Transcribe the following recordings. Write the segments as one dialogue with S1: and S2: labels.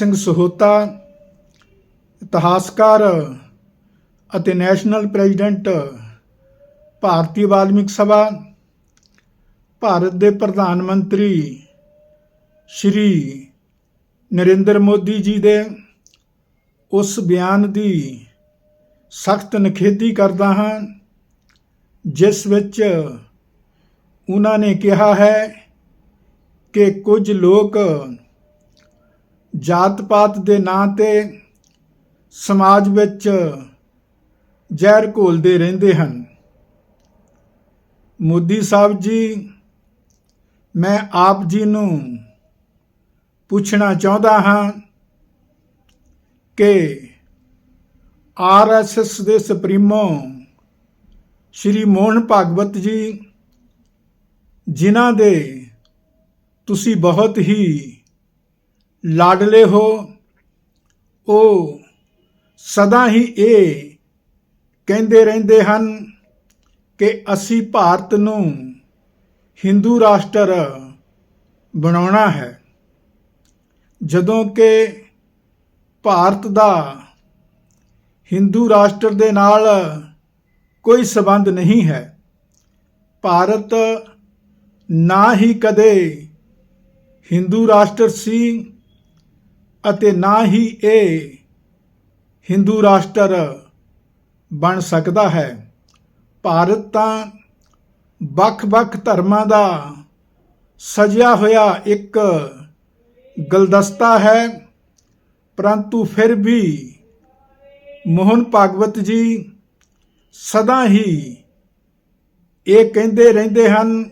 S1: ਸਿੰਘ ਸਹੋਤਾ, ਇਤਿਹਾਸਕਾਰ ਅਤੇ national president Bharti Valmik Sabha, Bharat ਦੇ ਪ੍ਰਧਾਨ ਮੰਤਰੀ ਸ਼੍ਰੀ ਨਰਿੰਦਰ ਮੋਦੀ ਜੀ ਦੇ ਉਸ ਬਿਆਨ ਦੀ ਸਖਤ ਨਿਖੇਧੀ ਕਰਦਾ ਹਾਂ, ਜਿਸ ਵਿੱਚ ਉਹਨਾਂ ਨੇ ਕਿਹਾ ਹੈ ਕਿ ਕੁਝ ਲੋਕ ਜਾਤ ਪਾਤ ਦੇ ਨਾਂ ਤੇ ਸਮਾਜ ਵਿੱਚ ਜ਼ਹਿਰ ਘੋਲਦੇ ਰਹਿੰਦੇ ਹਨ। ਮੋਦੀ ਸਾਹਿਬ ਜੀ, ਮੈਂ ਆਪ ਜੀ ਨੂੰ ਪੁੱਛਣਾ ਚਾਹੁੰਦਾ ਹਾਂ ਕਿ ਆਰਐਸਐਸ ਦੇ ਸੁਪਰੀਮੋ ਸ਼੍ਰੀ ਮੋਹਨ ਭਾਗਵਤ ਜੀ, ਜਿਨ੍ਹਾਂ ਦੇ ਤੁਸੀਂ ਬਹੁਤ ਹੀ ਲਾਡਲੇ ਹੋ ਉਹ ਸਦਾ ਹੀ ਇਹ ਕਹਿੰਦੇ ਰਹਿੰਦੇ ਹਨ ਕਿ ਅਸੀਂ ਭਾਰਤ ਨੂੰ ਹਿੰਦੂ ਰਾਸ਼ਟਰ ਬਣਾਉਣਾ ਹੈ। ਜਦੋਂ ਕਿ ਭਾਰਤ ਦਾ ਹਿੰਦੂ ਰਾਸ਼ਟਰ ਦੇ ਨਾਲ ਕੋਈ ਸਬੰਧ ਨਹੀਂ ਹੈ। ਭਾਰਤ ਨਾ ਹੀ ਕਦੇ ਹਿੰਦੂ ਰਾਸ਼ਟਰ ਸੀ ਅਤੇ ਨਾ ਹੀ ਇਹ ਹਿੰਦੂ ਰਾਸ਼ਟਰ ਬਣ ਸਕਦਾ ਹੈ। ਭਾਰਤ ਤਾਂ ਵੱਖ-ਵੱਖ ਧਰਮਾਂ ਦਾ ਸਜਿਆ ਹੋਇਆ ਇੱਕ ਗਲਦਸਤਾ ਹੈ, ਪਰੰਤੂ ਫਿਰ ਵੀ ਮੋਹਨ ਭਾਗਵਤ ਜੀ ਸਦਾ ਹੀ ਇਹ ਕਹਿੰਦੇ ਰਹਿੰਦੇ ਹਨ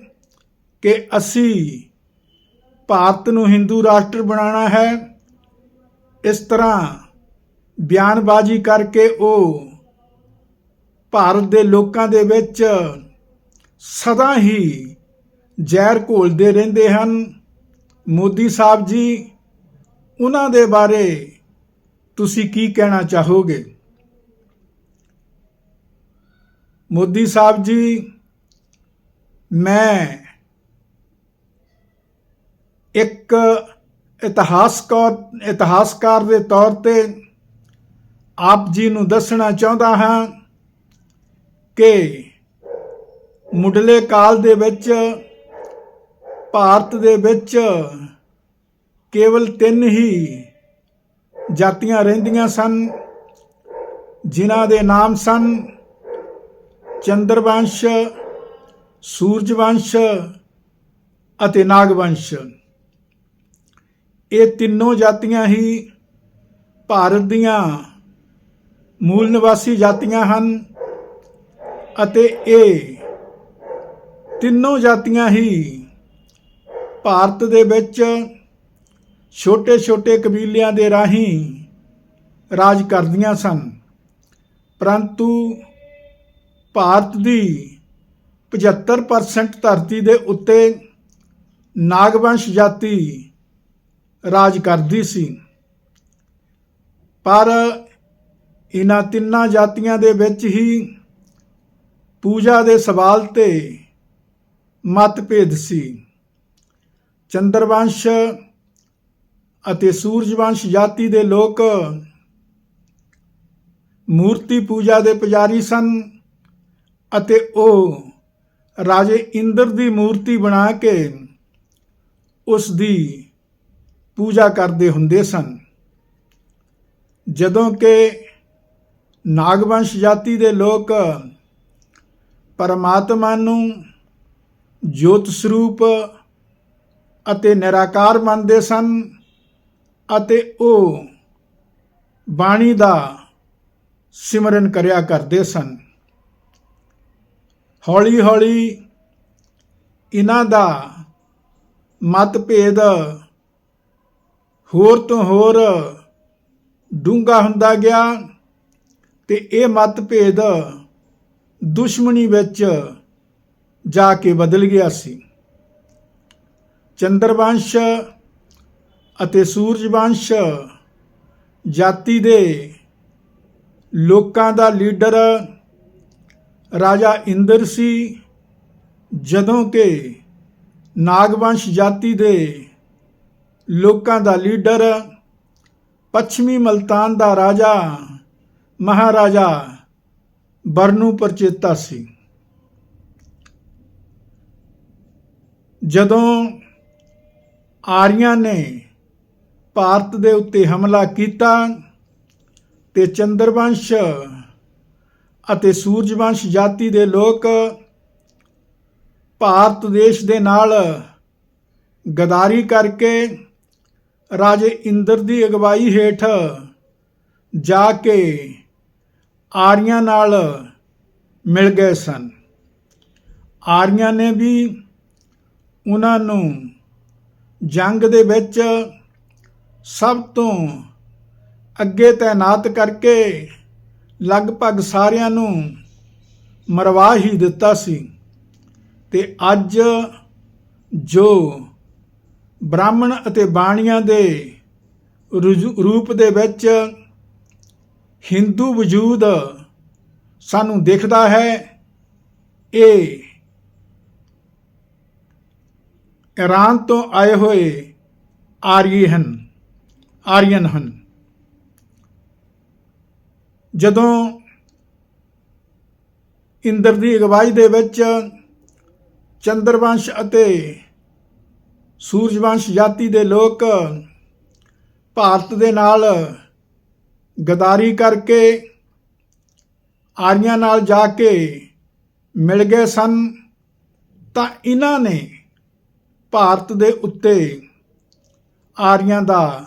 S1: ਕਿ ਅਸੀਂ ਭਾਰਤ ਨੂੰ ਹਿੰਦੂ ਰਾਸ਼ਟਰ ਬਣਾਉਣਾ ਹੈ। ਇਸ ਤਰ੍ਹਾਂ ਬਿਆਨਬਾਜ਼ੀ ਕਰਕੇ ਉਹ ਭਾਰਤ ਦੇ ਲੋਕਾਂ ਦੇ ਵਿੱਚ ਸਦਾ ਹੀ ਜ਼ਹਿਰ ਘੋਲਦੇ ਰਹਿੰਦੇ ਹਨ। ਮੋਦੀ ਸਾਹਿਬ ਜੀ, ਉਹਨਾਂ ਦੇ ਬਾਰੇ ਤੁਸੀਂ ਕੀ ਕਹਿਣਾ ਚਾਹੋਗੇ? ਮੋਦੀ ਸਾਹਿਬ ਜੀ, ਮੈਂ ਇੱਕ ਇਤਿਹਾਸਕਾਰ ਇਤਿਹਾਸਕਾਰ ਦੇ ਤੌਰ ਤੇ ਆਪ ਜੀ ਨੂੰ ਦੱਸਣਾ ਚਾਹੁੰਦਾ ਹਾਂ ਕਿ ਮੁੱਢਲੇ ਕਾਲ ਦੇ ਵਿੱਚ, ਭਾਰਤ ਦੇ ਵਿੱਚ ਕੇਵਲ ਤਿੰਨ ਹੀ ਜਾਤੀਆਂ ਰਹਿੰਦੀਆਂ ਸਨ, ਜਿਨ੍ਹਾਂ ਦੇ ਨਾਮ ਸਨ ਚੰਦਰਵੰਸ਼, ਸੂਰਜਵੰਸ਼ ਅਤੇ ਨਾਗਵੰਸ਼। ਇਹ ਤਿੰਨੋਂ ਜਾਤੀਆਂ ਹੀ ਭਾਰਤ ਦੀਆਂ ਮੂਲ ਨਿਵਾਸੀ ਜਾਤੀਆਂ ਹਨ ਅਤੇ ਇਹ ਤਿੰਨੋਂ ਜਾਤੀਆਂ ਹੀ ਭਾਰਤ ਦੇ ਵਿੱਚ ਛੋਟੇ-ਛੋਟੇ ਕਬੀਲਿਆਂ ਦੇ ਰਾਹੀਂ ਰਾਜ ਕਰਦੀਆਂ ਸਨ। ਪਰੰਤੂ ਭਾਰਤ ਦੀ 75% ਧਰਤੀ ਦੇ ਉੱਤੇ ਨਾਗਵੰਸ਼ ਜਾਤੀ ਰਾਜ ਕਰਦੀ ਸੀ। ਪਰ ਇਹਨਾਂ ਤਿੰਨਾਂ ਜਾਤੀਆਂ ਦੇ ਵਿੱਚ ਹੀ ਪੂਜਾ ਦੇ ਸਵਾਲ ਤੇ ਮਤਭੇਦ ਸੀ। ਚੰਦਰਵੰਸ਼ ਅਤੇ ਸੂਰਜਵੰਸ਼ ਜਾਤੀ ਦੇ ਲੋਕ ਮੂਰਤੀ ਪੂਜਾ ਦੇ ਪੁਜਾਰੀ ਸਨ ਅਤੇ ਉਹ ਰਾਜੇ ਇੰਦਰ ਦੀ ਮੂਰਤੀ ਬਣਾ ਕੇ ਉਸ ਦੀ ਪੂਜਾ ਕਰਦੇ ਹੁੰਦੇ ਸਨ। ਜਦੋਂ ਕਿ ਨਾਗਵੰਸ਼ ਜਾਤੀ ਦੇ ਲੋਕ ਪਰਮਾਤਮਾ ਨੂੰ ਜੋਤ ਸਰੂਪ ਅਤੇ ਨਿਰਾਕਾਰ ਮੰਨਦੇ ਸਨ ਅਤੇ ਉਹ ਬਾਣੀ ਦਾ ਸਿਮਰਨ ਕਰਿਆ ਕਰਦੇ ਸਨ। ਹੌਲੀ ਹੌਲੀ ਇਹਨਾਂ ਦਾ ਮਤਭੇਦ ਹੋਰ ਤੋਂ ਹੋਰ ਡੂੰਘਾ ਹੁੰਦਾ ਗਿਆ ਤੇ ਇਹ ਮਤਭੇਦ ਦੁਸ਼ਮਣੀ ਵਿੱਚ ਜਾ ਕੇ ਬਦਲ ਗਿਆ ਸੀ। ਚੰਦਰਵੰਸ਼ ਅਤੇ ਸੂਰਜਵੰਸ਼ ਜਾਤੀ ਦੇ ਲੋਕਾਂ ਦਾ ਲੀਡਰ ਰਾਜਾ ਇੰਦਰ ਸੀ, ਜਦੋਂ ਕਿ ਨਾਗਵੰਸ਼ ਜਾਤੀ ਦੇ ਲੋਕਾਂ ਦਾ ਲੀਡਰ, ਪੱਛਮੀ ਮਲਤਾਨ ਦਾ ਰਾਜਾ, ਮਹਾਰਾਜਾ ਬਰਨੂ ਪ੍ਰਚੇਤਾ ਸੀ। ਜਦੋਂ ਆਰੀਆਂ ਨੇ ਭਾਰਤ ਦੇ ਉੱਤੇ ਹਮਲਾ ਕੀਤਾ ਤੇ ਚੰਦਰਵੰਸ਼ ਅਤੇ ਸੂਰਜਵੰਸ਼ ਜਾਤੀ ਦੇ ਲੋਕ ਭਾਰਤ ਦੇਸ਼ ਦੇ ਨਾਲ ਗਦਾਰੀ ਕਰਕੇ ਰਾਜੇ ਇੰਦਰ ਦੀ ਅਗਵਾਈ ਹੇਠ ਜਾ ਕੇ ਆਰੀਆਂ ਨਾਲ ਮਿਲ ਗਏ ਸਨ। ਆਰੀਆਂ ਨੇ ਵੀ ਉਹਨਾਂ ਨੂੰ ਜੰਗ ਦੇ ਵਿੱਚ ਸਭ ਤੋਂ ਅੱਗੇ ਤਾਇਨਾਤ ਕਰਕੇ ਲਗਭਗ ਸਾਰਿਆਂ ਨੂੰ ਮਰਵਾ ਹੀ ਦਿੱਤਾ ਸੀ। ਤੇ ਅੱਜ ਜੋ ਬ੍ਰਾਹਮਣ ਅਤੇ ਬਾਣੀਆਂ ਦੇ ਰੁਜੂ- ਰੂਪ ਦੇ ਵਿੱਚ ਹਿੰਦੂ ਵਜੂਦ ਸਾਨੂੰ ਦਿਖਦਾ ਹੈ। ਇਹ ਇਰਾਨ ਤੋਂ ਆਏ ਹੋਏ ਆਰੀਏ ਹਨ, ਆਰੀਅਨ ਹਨ। ਜਦੋਂ ਇੰਦਰ ਦੀ ਅਗਵਾਈ ਦੇ ਵਿੱਚ ਚੰਦਰਵੰਸ਼ ਅਤੇ ਸੂਰਜਵੰਸ਼ ਜਾਤੀ ਦੇ ਲੋਕ ਭਾਰਤ ਦੇ ਨਾਲ ਗਦਾਰੀ ਕਰਕੇ ਆਰੀਆਂ ਨਾਲ ਜਾ ਕੇ ਮਿਲ ਗਏ ਸਨ, ਤਾਂ ਇਹਨਾਂ ਨੇ ਭਾਰਤ ਦੇ ਉੱਤੇ ਆਰੀਆਂ ਦਾ